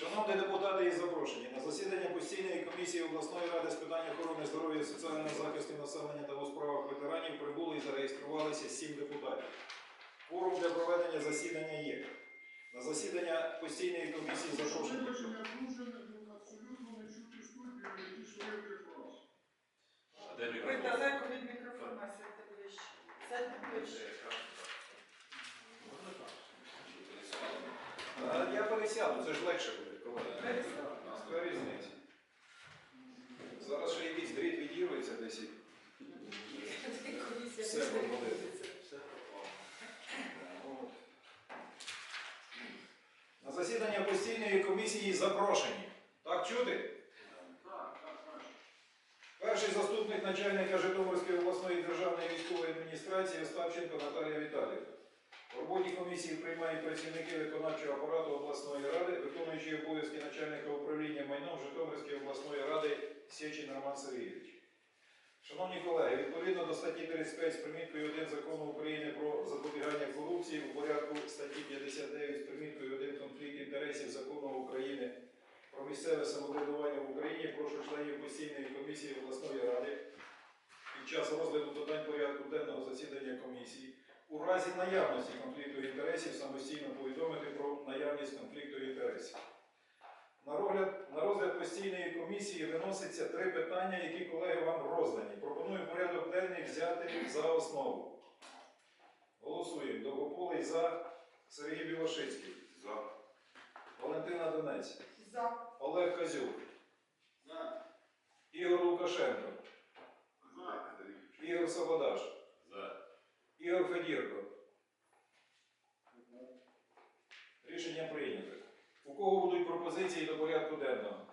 Шановні депутати і запрошені, на засідання постійної комісії обласної ради з питань охорони здоров'я, соціального захисту населення та у справах ветеранів прибули і зареєструвалися сім депутатів. Форум для проведення засідання є. На засідання постійної комісії запрошені. Комісії запрошені. Так чути? Перший заступник начальника Житомирської обласної державної військової адміністрації Остапченко Наталія Віталіївна. В роботі комісії приймають працівники виконавчого апарату обласної ради, виконуючи обов'язки начальника управління майном Житомирської обласної ради Сєчин Роман Сергійович. Шановні колеги, відповідно до статті 35 з приміткою 1 закону України про запобігання корупції у порядку статті 59 з приміткою 1 конфлікт інтересів закону України про місцеве самоврядування в Україні прошу членів постійної комісії обласної ради під час розгляду питань порядку денного засідання комісії у разі наявності конфлікту інтересів самостійно повідомити про наявність конфлікту інтересів. На розгляд, на розгляд постійної комісії виноситься три питання, які колеги вам роздані. Пропоную порядок денний взяти за основу. Голосуємо. Довгополий за Сергій Білошицький. За. Валентина Донець. За. Олег Казюк. За, Ігор Лукашенко. за, Ігор Сабадаш. За. Ігор Федірко. Рішення прийнято. У кого будуть пропозиції до порядку денного?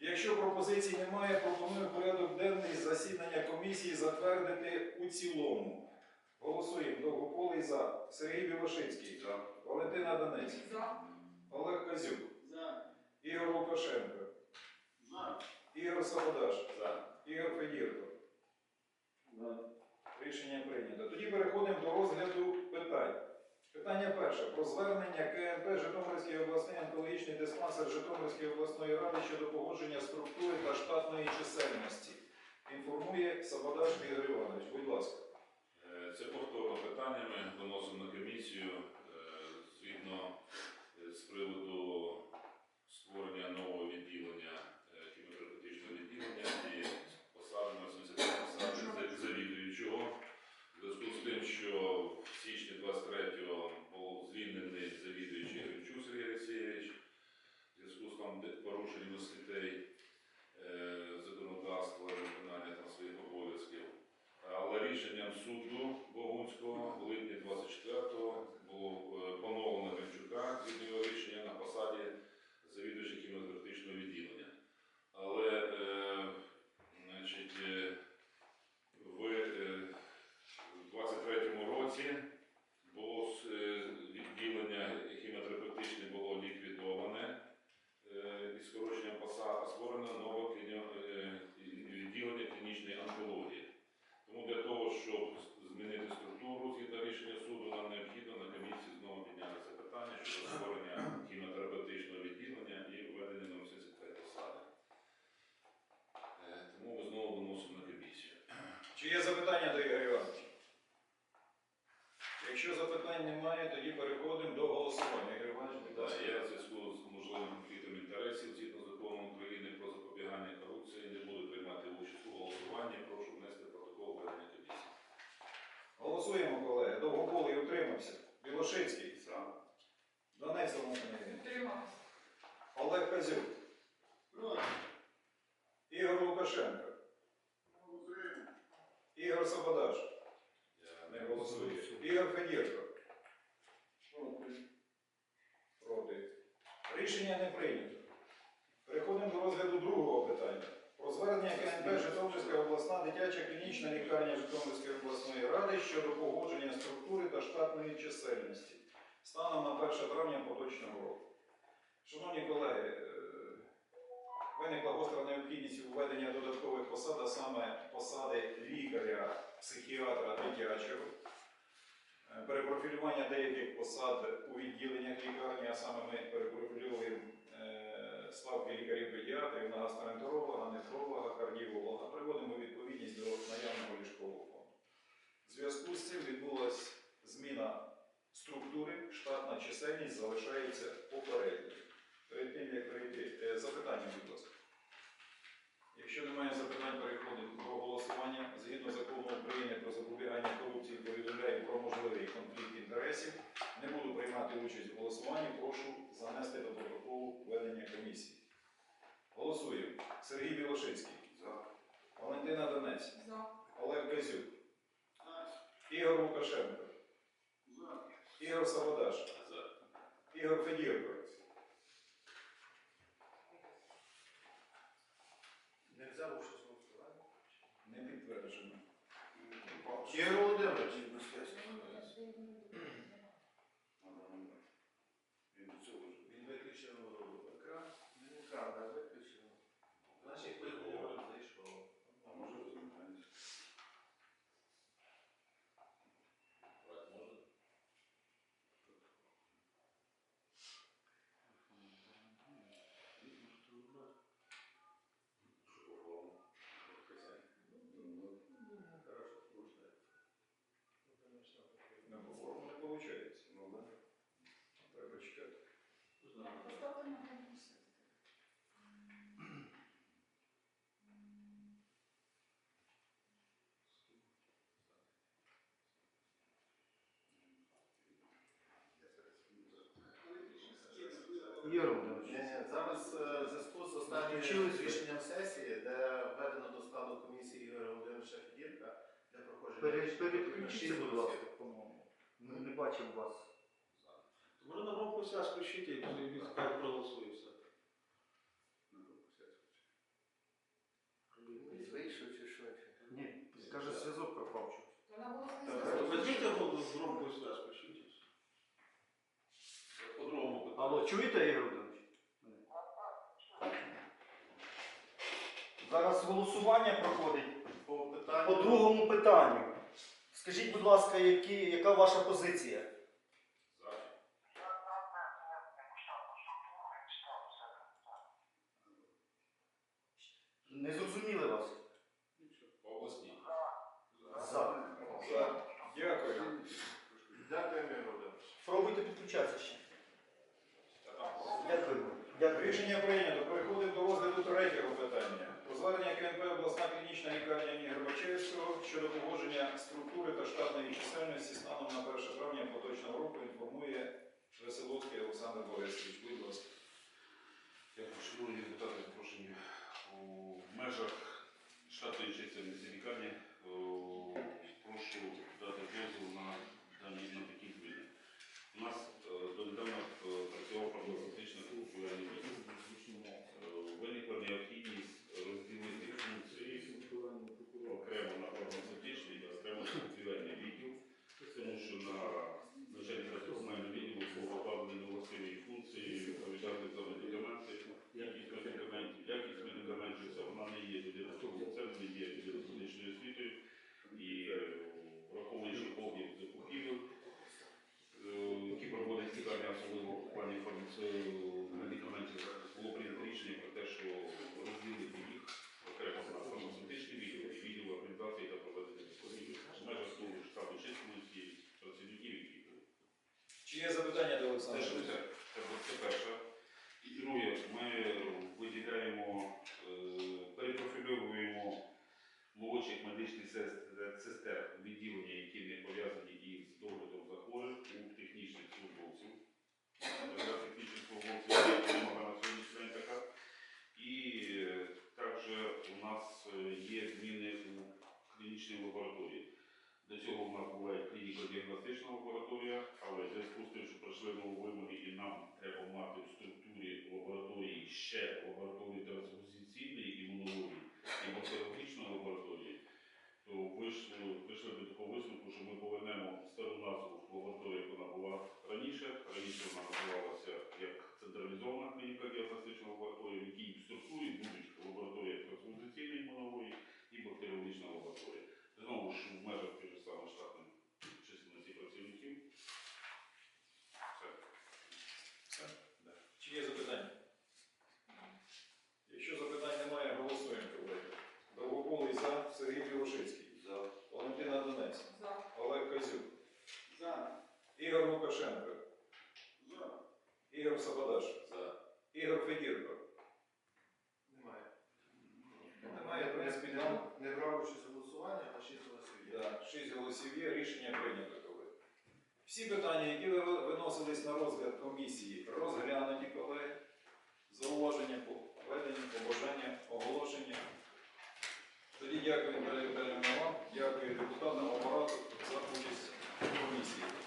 Якщо пропозицій немає, пропоную порядок денний засідання комісії затвердити у цілому. Голосуємо. Довгополий за. Сергій Білошицький. За. Валентина Донець. За. Олег Казюк. за, Ігор Лукашенко. за, Ігор Сабадаш. За. Ігор Федірко. за. Рішення прийнято. Тоді переходимо до розгляду питань. Питання перше. Про звернення КНП Житомирський обласний онкологічний диспансер Житомирської обласної ради щодо погодження структури та штатної чисельності. Інформує Сабадаш Ігор Іванович. Будь ласка. Е, Це повторне питання. Ми виносимо на комісію е, згідно е, з приводу створення нового відділення е, хіміотерапевтичного відділення і посадимо 75 посади за- завідуючого. В зв'язку з тим, що в січні 23-го був звільнений завідуючий Гринчук Сергій Олексійович, в зв'язку з там де- порушеннями статей е, законодавства і виконання там своїх обов'язків. Але рішенням суду Богунського в липні 24-го було е, поновлено Гринчука згідно його рішення на посаді завідувача кінематографічного відділення. Але е, значить, е, в е, 23-му році було с- е, відділення хіміотерапевтичне було ліквідоване е, із скороченням посад, а створено нове кліні- е, відділення клінічної онкології. Тому для того, щоб змінити структуру згідно рішення суду, нам необхідно на комісії знову підняти це питання щодо створення хіміотерапевтичного відділення і введення на 75 посади. Е, Тому ми знову виносимо на комісію. Чи є запитання до Ігоря Івановича? Якщо запитань немає, тоді переходимо до голосування. Ігор Іванович, будь ласка. я в зв'язку з можливим конфліктом інтересів згідно закону України про запобігання корупції не буду приймати участь у голосуванні. Прошу внести протокол ведення комісії. Голосуємо, колеги. Довгополий утримався. Білошицький. За. Донець Ігорівна. Утрималась. Олег Казюк. Проти. Ігор Лукашенко. Голосуємо. Ігор Сабадаш. Я Не голосує. Ігор Федірко. Рішення не прийнято. Переходимо до розгляду другого питання. Про звернення КНП Житомирська обласна дитяча клінічна лікарня Житомирської обласної ради щодо погодження структури та штатної чисельності станом на 1 травня поточного року. Шановні колеги, е, виникла гостра необхідність введення додаткових посад, а саме посади лікаря, психіатра дитячого. Е, перепрофілювання деяких посад у відділеннях лікарні, а саме ми перепрофілюємо е, ставки лікарів-педіатрів на гастроентеролога, нефролога, кардіолога, приводимо відповідність до наявного ліжкового фонду. В зв'язку з цим відбулася зміна структури, штатна чисельність залишається попередньою. Перед тим, як прийти е, запитання, будь ласка. Якщо немає запитань, переходимо до голосування. Згідно закону України про запобігання корупції, повідомляю про можливий конфлікт інтересів. Не буду приймати участь в голосуванні. Прошу занести до протоколу ведення комісії. Голосуємо. Сергій Білошицький. За. Валентина Донець. За. Олег Газюк. Ігор Лукашенко. За. Ігор Саводаш. За. Ігор Федірко. Не взяв що знову голосуванні. Не підтверджено. Ігор з рішенням сесії, де введено до складу комісії Ігоря Володимировича Федірка для проходження. переключіться, будь ласка, по-моєму. Ми не бачимо вас. Може на связь включити, і він хай проголосує все. Зараз голосування проходить По по питанню. другому питанню. Скажіть, будь ласка, які, яка ваша позиція? За. Не зрозуміли вас. Обласні. За. За. Дякую. Дякую, Ігор Володимирович. Пробуйте підключатися ще. Дякую. Дякую. Рішення прийнято. Переходимо до розгляду третього питання. Звернення КНП обласна клінічна лікарня імені Горбачевського щодо погодження структури та штатної чисельності станом на 1 травня поточного року інформує Веселовський Олександр Борисович. Будь ласка. Дякую, шановні депутати, запрошені у межах штатної чисельності лікарні. о, Прошу дати дозвіл на дані на такі зміни. У нас е, донедавна е, працював фармацевтичний купувальний відділ. Е, Виникла необхідність розділити функції окремо на фармацевтичний і окремо на купівельний відділ, тому що на начальника персонального відділу було покладено властиві функції відповідати за медикаменти, якість медикаментів, якість медикаментів, це вона не є людиною, це не є людиною з медичною освітою, і е, враховуючи об'єкт закупівель, е, які проводить лікарня, особливо в плані фармацевтичних медикаментів, було прийнято рішення про те, що розділити їх окремо на фармацевтичний відділ і відділ організації та проведення закупівель в межах того штабу численності працівників, які Чи є запитання це перше. І друге, ми виділяємо, е, перепрофільовуємо молодших медичних сестер, відділення, які не пов'язані із доглядом за хворих у технічних службовців. Технічних службовців є вимога на сьогоднішній день така. І е, також у нас е, є зміни у клінічній лабораторії. До цього в нас була клініко-діагностична лабораторія, але в зв'язку з тим, що пройшли нову вимоги, і нам треба мати в структурі лабораторії ще лабораторії трансфузійційної імунології і бактеріологічної лабораторії, то вийшли, до такого висновку, що ми повернемо стару назву 6 голосів є, рішення прийнято, колеги. Всі питання, які виносились на розгляд комісії, розглянуті, колеги. Зауваження, поведення, побажання, оголошення. Тоді дякую Наталію Віталіївна вам, дякую депутатному апарату за участь в комісії.